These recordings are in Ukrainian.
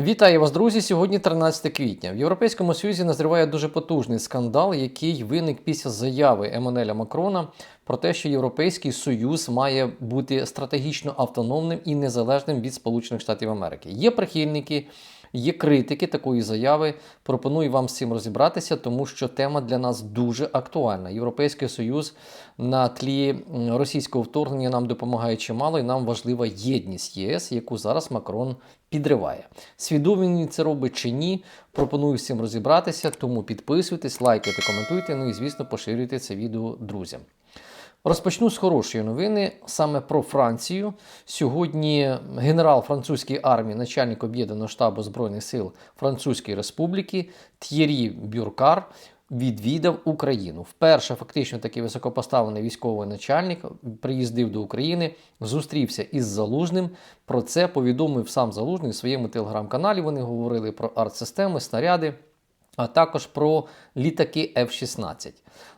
Вітаю вас, друзі! Сьогодні 13 квітня. В Європейському Союзі назріває дуже потужний скандал, який виник після заяви Еммануеля Макрона про те, що Європейський Союз має бути стратегічно автономним і незалежним від Сполучених Штатів Америки. Є прихильники, є критики такої заяви. Пропоную вам з цим розібратися, тому що тема для нас дуже актуальна. Європейський Союз на тлі російського вторгнення нам допомагає чимало, і нам важлива єдність ЄС, яку зараз Макрон підриває. Свідомо він це робить чи ні. Пропоную всім розібратися, тому підписуйтесь, лайкайте, коментуйте. Ну і звісно, поширюйте це відео друзям. Розпочну з хорошої новини саме про Францію. Сьогодні генерал французької армії, начальник об'єднаного штабу збройних сил Французької Республіки Т'єрі Бюркар відвідав Україну. Вперше фактично такий високопоставлений військовий начальник приїздив до України, зустрівся із Залужним. Про це повідомив сам Залужний в своєму телеграм-каналі. Вони говорили про арт-системи, снаряди. А також про літаки F-16.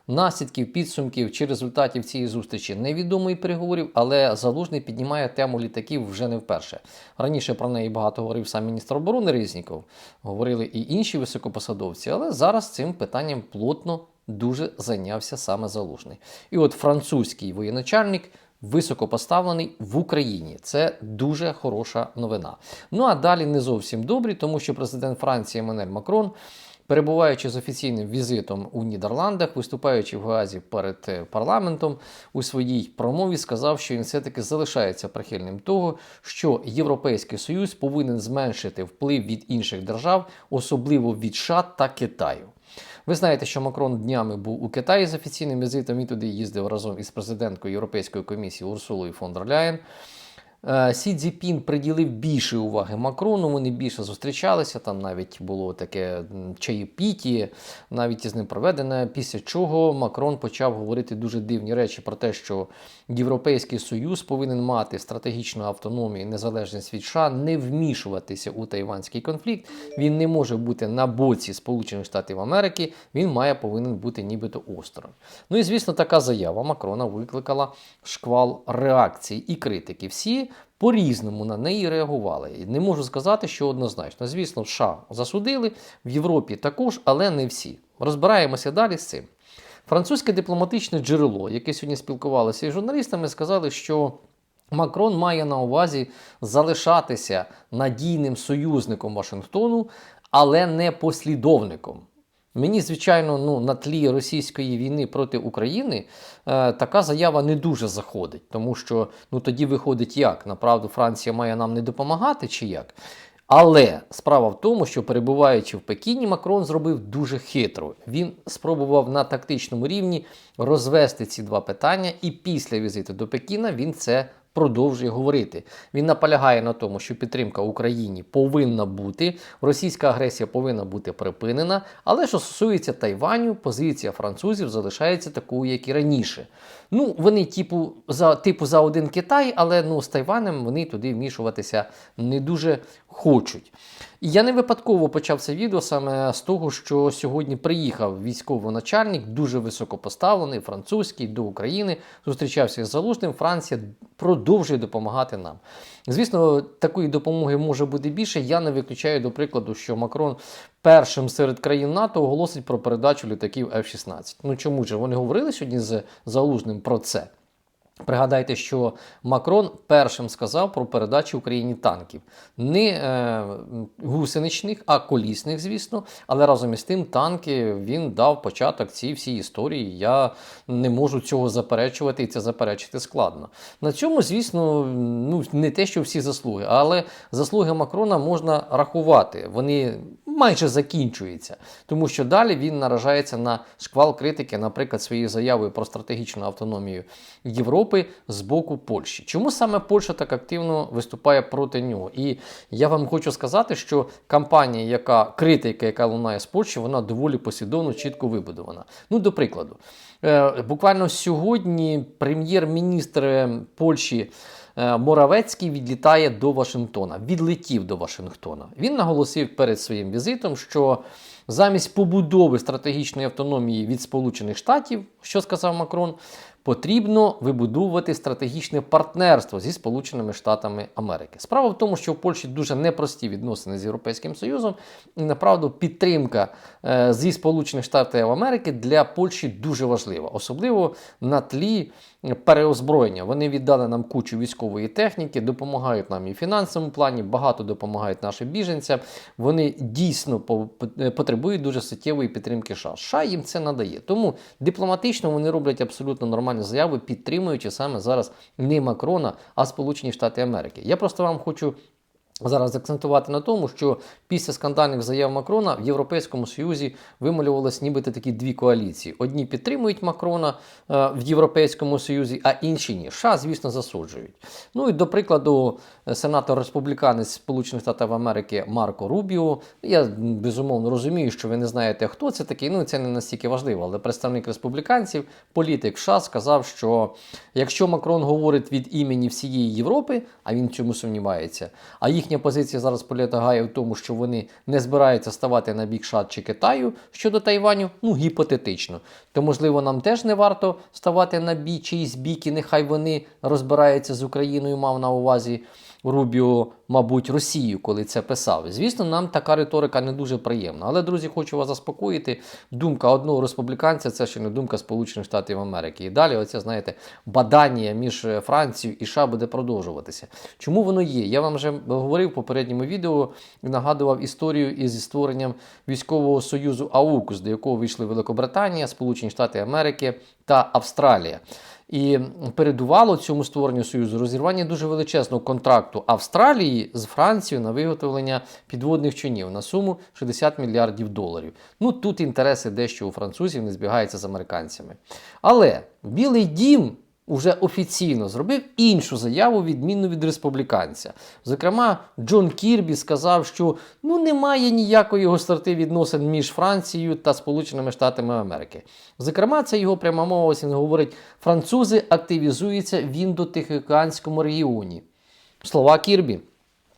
Наслідків, підсумків чи результатів цієї зустрічі невідомо і переговорів, але Залужний піднімає тему літаків вже не вперше. Раніше про неї багато говорив сам міністр оборони Резніков, говорили і інші високопосадовці, але зараз цим питанням плотно дуже зайнявся саме Залужний. І от французький воєначальник високопоставлений в Україні. Це дуже хороша новина. Ну а далі не зовсім добрі, тому що президент Франції Еммануель Макрон. Перебуваючи з офіційним візитом у Нідерландах, виступаючи в Гаазі перед е, парламентом, у своїй промові сказав, що він все-таки залишається прихильним того, що Європейський Союз повинен зменшити вплив від інших держав, особливо від США та Китаю. Ви знаєте, що Макрон днями був у Китаї з офіційним візитом і туди їздив разом із президенткою Європейської комісії Урсулою фон дер Ляєн. Е, Сі Цзіпін приділив більше уваги Макрону, вони більше зустрічалися, там навіть було таке чаєпіті, навіть із ним проведене, після чого Макрон почав говорити дуже дивні речі про те, що Європейський Союз повинен мати стратегічну автономію незалежність від США, не вмішуватися у тайванський конфлікт. Він не може бути на боці Сполучених Штатів Америки, він має повинен бути нібито осторонь. Ну і звісно, така заява Макрона викликала шквал реакцій і критики. Всі по-різному на неї реагували. І не можу сказати, що однозначно. Звісно, в США засудили, в Європі також, але не всі. Розбираємося далі з цим. Французьке дипломатичне джерело, яке сьогодні спілкувалося із журналістами, сказали, що Макрон має на увазі залишатися надійним союзником Вашингтону, але не послідовником. Мені, звичайно, ну, на тлі російської війни проти України е, така заява не дуже заходить, тому що ну, тоді виходить як? Направду Франція має нам не допомагати чи як? Але справа в тому, що перебуваючи в Пекіні, Макрон зробив дуже хитро. Він спробував на тактичному рівні розвести ці два питання, і після візиту до Пекіна він це продовжує говорити. Він наполягає на тому, що підтримка Україні повинна бути, російська агресія повинна бути припинена. Але що стосується Тайваню, позиція французів залишається такою, як і раніше. Ну, вони типу за типу за один Китай, але ну з Тайванем вони туди вмішуватися не дуже хочуть. І я не випадково почав це відео саме з того, що сьогодні приїхав військовий начальник, дуже високопоставлений, французький до України, зустрічався з Залужним. Франція продовжує допомагати нам. Звісно, такої допомоги може бути більше. Я не виключаю, до прикладу, що Макрон першим серед країн НАТО оголосить про передачу літаків F-16. Ну чому ж вони говорили сьогодні з Залужним про це? Пригадайте, що Макрон першим сказав про передачу Україні танків. Не е, гусеничних, а колісних, звісно. Але разом із тим танки він дав початок цій всій історії. Я не можу цього заперечувати, і це заперечити складно. На цьому, звісно, ну не те, що всі заслуги, але заслуги Макрона можна рахувати. Вони майже закінчуються, тому що далі він наражається на шквал критики, наприклад, своєю заявою про стратегічну автономію Європи з боку Польщі. Чому саме Польща так активно виступає проти нього? І я вам хочу сказати, що кампанія, яка критика, яка лунає з Польщі, вона доволі послідовно, чітко вибудована. Ну, до прикладу, е, буквально сьогодні прем'єр-міністр Польщі. Е, Моравецький відлітає до Вашингтона, відлетів до Вашингтона. Він наголосив перед своїм візитом, що замість побудови стратегічної автономії від Сполучених Штатів, що сказав Макрон, потрібно вибудовувати стратегічне партнерство зі Сполученими Штатами Америки. Справа в тому, що в Польщі дуже непрості відносини з Європейським Союзом, і направду підтримка е, зі Сполучених Штатів Америки для Польщі дуже важлива, особливо на тлі переозброєння. Вони віддали нам кучу військової техніки, допомагають нам і в фінансовому плані, багато допомагають нашим біженцям. Вони дійсно по- по- потребують дуже суттєвої підтримки США. США їм це надає. Тому дипломатично вони роблять абсолютно нормальні заяви, підтримуючи саме зараз не Макрона, а Сполучені Штати Америки. Я просто вам хочу. Зараз акцентувати на тому, що після скандальних заяв Макрона в Європейському Союзі вималювалися нібито такі дві коаліції: одні підтримують Макрона е, в Європейському Союзі, а інші ні. США, звісно, засуджують. Ну і до прикладу, сенатор республіканець Сполучених Штатів Америки Марко Рубіо. Я безумовно розумію, що ви не знаєте, хто це такий. Ну це не настільки важливо, але представник республіканців, політик США, сказав, що якщо Макрон говорить від імені всієї Європи, а він в цьому сумнівається, а їхня позиція зараз полягає в тому, що вони не збираються ставати на бік США чи Китаю щодо Тайваню, ну гіпотетично, то можливо нам теж не варто ставати на бій чиїсь бік, і нехай вони розбираються з Україною, мав на увазі. Рубіо, мабуть, Росію, коли це писав. Звісно, нам така риторика не дуже приємна. Але, друзі, хочу вас заспокоїти. Думка одного республіканця це ще не думка Сполучених Штатів Америки. І далі, оце, знаєте, бадання між Францією і США буде продовжуватися. Чому воно є? Я вам вже говорив в попередньому відео і нагадував історію із створенням військового союзу АУКУС, до якого вийшли Великобританія, Сполучені Штати Америки та Австралія. І передувало цьому створенню союзу розірвання дуже величезного контракту Австралії з Францією на виготовлення підводних човнів на суму 60 мільярдів доларів. Ну тут інтереси дещо у французів не збігаються з американцями. Але Білий дім. Уже офіційно зробив іншу заяву, відмінну від республіканця. Зокрема, Джон Кірбі сказав, що ну немає ніякої гостроти відносин між Францією та Сполученими Штатами Америки. Зокрема, це його пряма мова, він говорить: французи активізуються в індотихоокеанському регіоні. Слова Кірбі.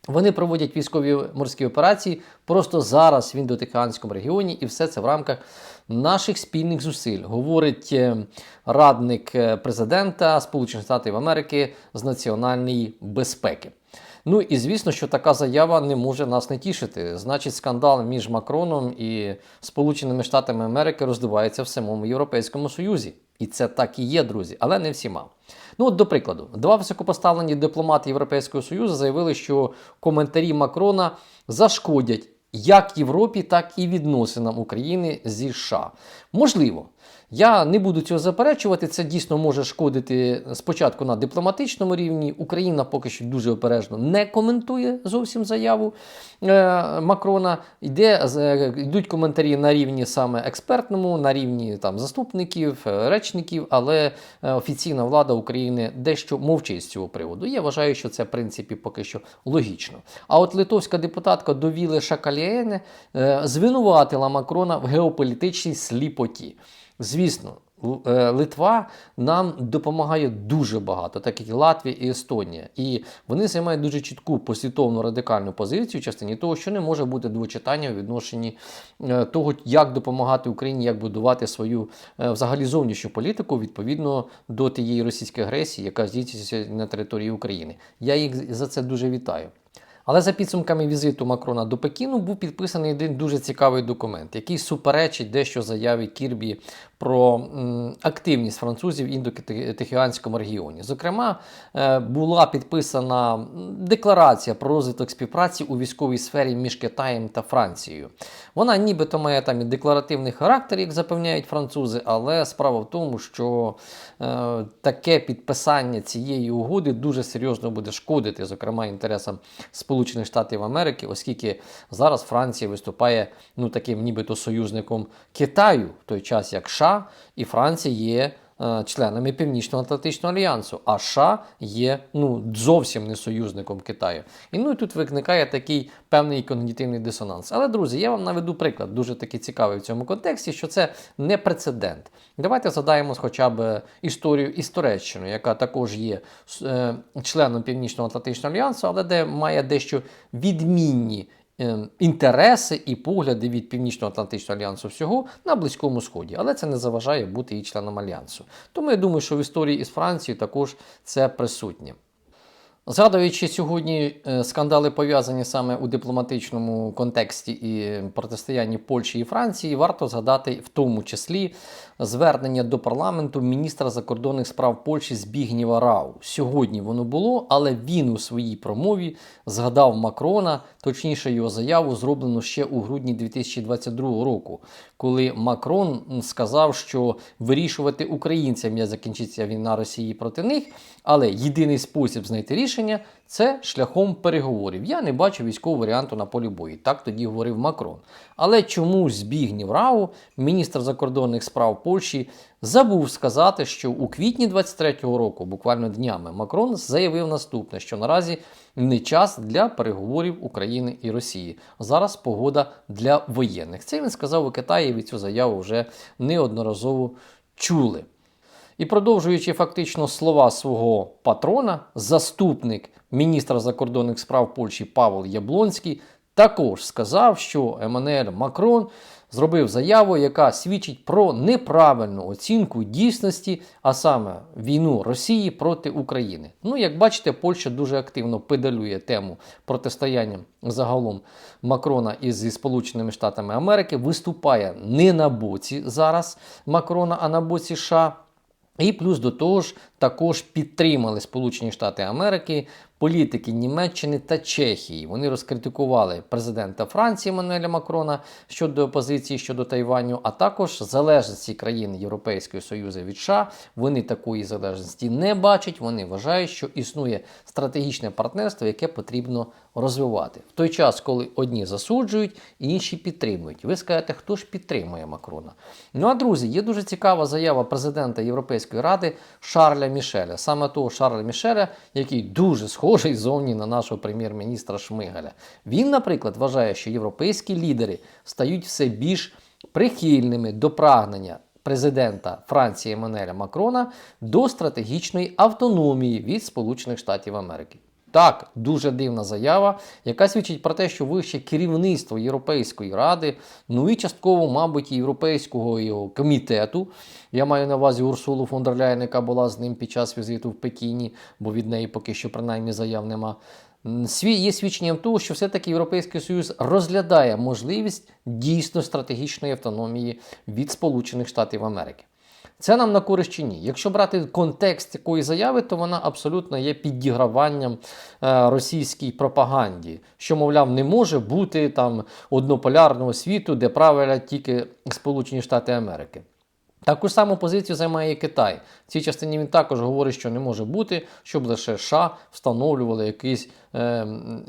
Вони проводять військові морські операції просто зараз в індотихоокеанському регіоні, і все це в рамках наших спільних зусиль, говорить е, радник е, президента Сполучених Штатів Америки з національної безпеки. Ну і звісно, що така заява не може нас не тішити. Значить, скандал між Макроном і Сполученими Штатами Америки роздувається в самому Європейському Союзі. І це так і є, друзі, але не всіма. Ну, от, до прикладу, два високопоставлені дипломати Європейського Союзу заявили, що коментарі Макрона зашкодять як Європі, так і відносинам України зі США. Можливо, я не буду цього заперечувати. Це дійсно може шкодити спочатку на дипломатичному рівні. Україна поки що дуже обережно не коментує зовсім заяву е, Макрона. Йде, йдуть коментарі на рівні саме експертному, на рівні там заступників, е, речників, але е, офіційна влада України дещо мовчить з цього приводу. Я вважаю, що це в принципі поки що логічно. А от литовська депутатка Довіле Шакалієне е, звинуватила Макрона в геополітичній сліпоті. Звісно, е, Литва нам допомагає дуже багато, так як і Латвія і Естонія. І вони займають дуже чітку послідовну радикальну позицію в частині того, що не може бути двочитання у відношенні е, того, як допомагати Україні, як будувати свою е, взагалі зовнішню політику відповідно до тієї російської агресії, яка здійснюється на території України. Я їх за це дуже вітаю. Але за підсумками візиту Макрона до Пекіну був підписаний один дуже цікавий документ, який суперечить дещо заяві Кірбі про активність французів в індотихоокеанському регіоні. Зокрема, е, була підписана декларація про розвиток співпраці у військовій сфері між Китаєм та Францією. Вона нібито має там і декларативний характер, як запевняють французи, але справа в тому, що е, таке підписання цієї угоди дуже серйозно буде шкодити, зокрема, інтересам Сполучених Штатів Америки, оскільки зараз Франція виступає ну таким нібито союзником Китаю, в той час як США і Франція є. е, Членами Північно-Атлантичного альянсу, а США є ну зовсім не союзником Китаю. І ну і тут виникає такий певний когнітивний дисонанс. Але друзі, я вам наведу приклад, дуже такий цікавий в цьому контексті, що це не прецедент. Давайте згадаємо хоча б історію із Туреччиною, яка також є е, членом Північно-Атлантичного альянсу, але де має дещо відмінні е, інтереси і погляди від Північно-Атлантичного альянсу всього на Близькому Сході, але це не заважає бути і членом альянсу. Тому я думаю, що в історії із Францією також це присутнє. Згадуючи сьогодні е, скандали пов'язані саме у дипломатичному контексті і протистоянні Польщі і Франції, варто згадати в тому числі звернення до парламенту міністра закордонних справ Польщі Збігнєва Рау. Сьогодні воно було, але він у своїй промові згадав Макрона, точніше його заяву, зроблену ще у грудні 2022 року, коли Макрон сказав, що вирішувати українцям як закінчиться війна Росії проти них, але єдиний спосіб знайти рішення це шляхом переговорів. Я не бачу військового варіанту на полі бою. Так тоді говорив Макрон. Але чомусь Збігнів Рау, міністр закордонних справ Польщі, забув сказати, що у квітні 23-го року, буквально днями, Макрон заявив наступне: що наразі не час для переговорів України і Росії. Зараз погода для воєнних. Це він сказав у Китаї. Від цю заяву вже неодноразово чули. І продовжуючи фактично слова свого патрона, заступник міністра закордонних справ Польщі Павел Яблонський також сказав, що Еммануель Макрон зробив заяву, яка свідчить про неправильну оцінку дійсності, а саме війну Росії проти України. Ну, як бачите, Польща дуже активно педалює тему протистояння загалом Макрона із Сполученими Штатами Америки, виступає не на боці зараз Макрона, а на боці США. І плюс до того ж також підтримали Сполучені Штати Америки політики Німеччини та Чехії. Вони розкритикували президента Франції Мануеля Макрона щодо опозиції щодо Тайваню, а також залежності країн Європейського Союзу від США. Вони такої залежності не бачать. Вони вважають, що існує стратегічне партнерство, яке потрібно розвивати в той час, коли одні засуджують, інші підтримують. Ви скажете, хто ж підтримує Макрона? Ну а друзі, є дуже цікава заява президента Європейської ради Шарля Мішеля, саме того Шарля Мішеля, який дуже схожий зовні на нашого прем'єр-міністра Шмигаля. Він, наприклад, вважає, що європейські лідери стають все більш прихильними до прагнення. Президента Франції Еммануеля Макрона до стратегічної автономії від Сполучених Штатів Америки. Так, дуже дивна заява, яка свідчить про те, що вище керівництво Європейської ради, ну і частково, мабуть, Європейського його комітету. Я маю на увазі Урсулу фон дер Ляєн, яка була з ним під час візиту в Пекіні, бо від неї поки що принаймні заяв нема. Є свідченням того, що все-таки Європейський Союз розглядає можливість дійсно стратегічної автономії від Сполучених Штатів Америки. Це нам на користь чи ні. Якщо брати контекст такої заяви, то вона абсолютно є підіграванням е, російській пропаганді, що, мовляв, не може бути там однополярного світу, де правилять тільки Сполучені Штати Америки. Таку ж саму позицію займає і Китай. В цій частині він також говорить, що не може бути, щоб лише США встановлювали якийсь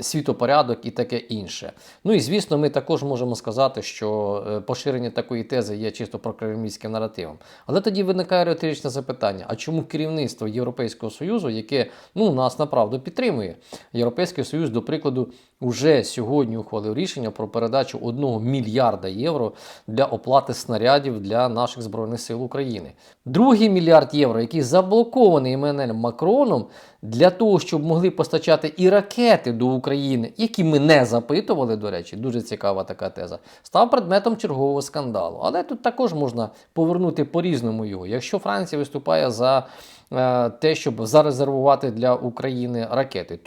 світопорядок і таке інше. Ну і звісно, ми також можемо сказати, що е, поширення такої тези є чисто прокремлівським наративом. Але тоді виникає риторичне запитання: а чому керівництво Європейського Союзу, яке ну, нас направду підтримує? Європейський Союз, до прикладу, уже сьогодні ухвалив рішення про передачу 1 мільярда євро для оплати снарядів для наших збройних сил України. Другий мільярд євро, який заблокований Еммануелем Макроном, для того, щоб могли постачати і ракети до України, які ми не запитували, до речі, дуже цікава така теза, став предметом чергового скандалу. Але тут також можна повернути по-різному його. Якщо Франція виступає за е, те, щоб зарезервувати для України ракети,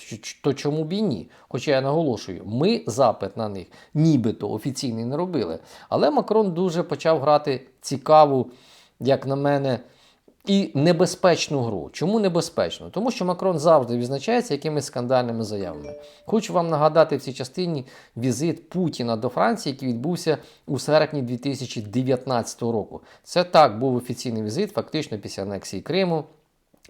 то чому б і ні? Хоча я наголошую, ми запит на них нібито офіційний не робили. Але Макрон дуже почав грати цікаву, як на мене. І небезпечну гру. Чому небезпечно? Тому що Макрон завжди відзначається якимись скандальними заявами. Хочу вам нагадати в цій частині візит Путіна до Франції, який відбувся у серпні 2019 року. Це так був офіційний візит, фактично після анексії Криму.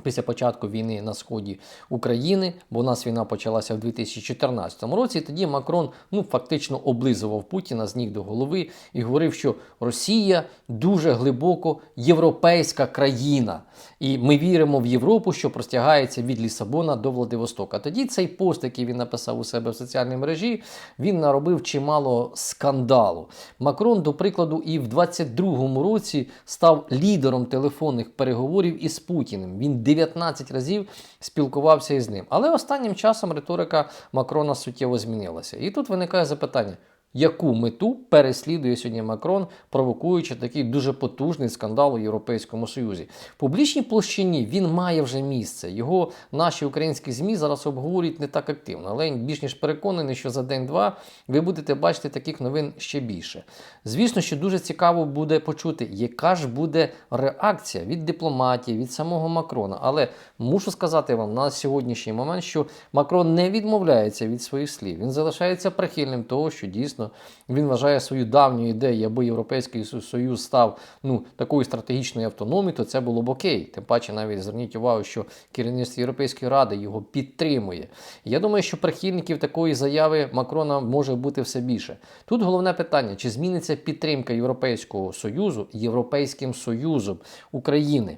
Після початку війни на сході України, бо у нас війна почалася в 2014 році. Тоді Макрон ну фактично облизував Путіна з ніг до голови і говорив, що Росія дуже глибоко європейська країна, і ми віримо в Європу, що простягається від Лісабона до Владивостока. Тоді цей пост, який він написав у себе в соціальній мережі, він наробив чимало скандалу. Макрон, до прикладу, і в 22-му році став лідером телефонних переговорів із Путіним. Він 19 разів спілкувався із ним. Але останнім часом риторика Макрона суттєво змінилася. І тут виникає запитання. Яку мету переслідує сьогодні Макрон, провокуючи такий дуже потужний скандал у Європейському Союзі? В публічній площині він має вже місце. Його наші українські змі зараз обговорюють не так активно, але більш ніж переконаний, що за день-два ви будете бачити таких новин ще більше. Звісно, що дуже цікаво буде почути, яка ж буде реакція від дипломатії, від самого Макрона. Але мушу сказати вам на сьогоднішній момент, що Макрон не відмовляється від своїх слів. Він залишається прихильним того, що дійсно він вважає свою давню ідею, аби Європейський Союз став ну такою стратегічною автономією, то це було б окей. Тим паче, навіть зверніть увагу, що керівництво Європейської ради його підтримує. Я думаю, що прихильників такої заяви Макрона може бути все більше. Тут головне питання: чи зміниться підтримка Європейського Союзу Європейським Союзом України?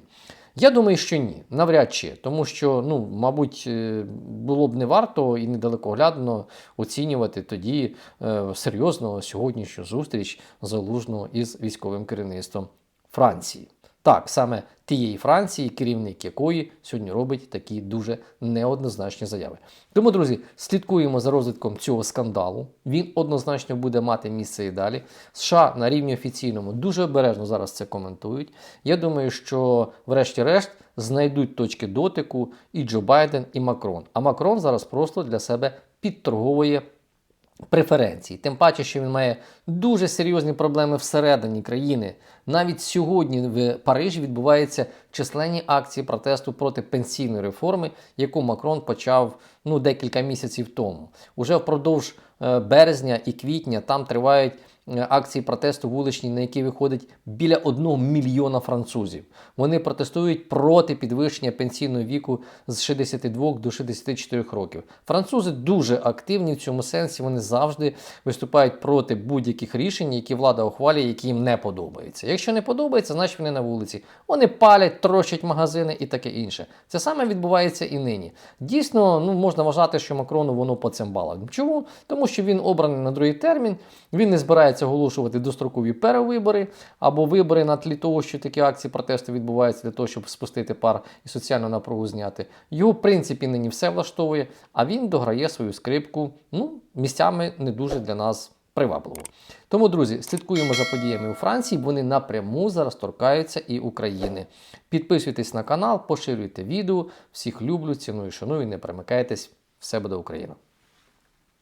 Я думаю, що ні, навряд чи, тому що, ну, мабуть, е, було б не варто і недалекоглядно оцінювати тоді е, серйозно сьогоднішню зустріч залужного із військовим керівництвом Франції. Так, саме тієї Франції, керівник якої сьогодні робить такі дуже неоднозначні заяви. Тому, друзі, слідкуємо за розвитком цього скандалу. Він однозначно буде мати місце і далі. США на рівні офіційному дуже обережно зараз це коментують. Я думаю, що, врешті-решт, знайдуть точки дотику і Джо Байден, і Макрон. А Макрон зараз просто для себе підторговує преференцій. Тим паче, що він має дуже серйозні проблеми всередині країни. Навіть сьогодні в Парижі відбуваються численні акції протесту проти пенсійної реформи, яку Макрон почав ну, декілька місяців тому. Уже впродовж е, березня і квітня там тривають е, акції протесту вуличні, на які виходить біля 1 мільйона французів. Вони протестують проти підвищення пенсійного віку з 62 до 64 років. Французи дуже активні в цьому сенсі. Вони завжди виступають проти будь-яких рішень, які влада ухвалює, які їм не подобаються. Якщо не подобається, значить вони на вулиці. Вони палять, трощать магазини і таке інше. Це саме відбувається і нині. Дійсно, ну можна вважати, що Макрону воно по цим балах. Чому? Тому що він обраний на другий термін, він не збирається оголошувати дострокові перевибори або вибори на тлі того, що такі акції протесту відбуваються для того, щоб спустити пар і соціальну напругу зняти. Його, в принципі, нині все влаштовує, а він дограє свою скрипку, ну, місцями не дуже для нас привабливо. Тому, друзі, слідкуємо за подіями у Франції, вони напряму зараз торкаються і України. Підписуйтесь на канал, поширюйте відео. Всіх люблю, ціную, шаную, не перемикайтесь. Все буде Україна!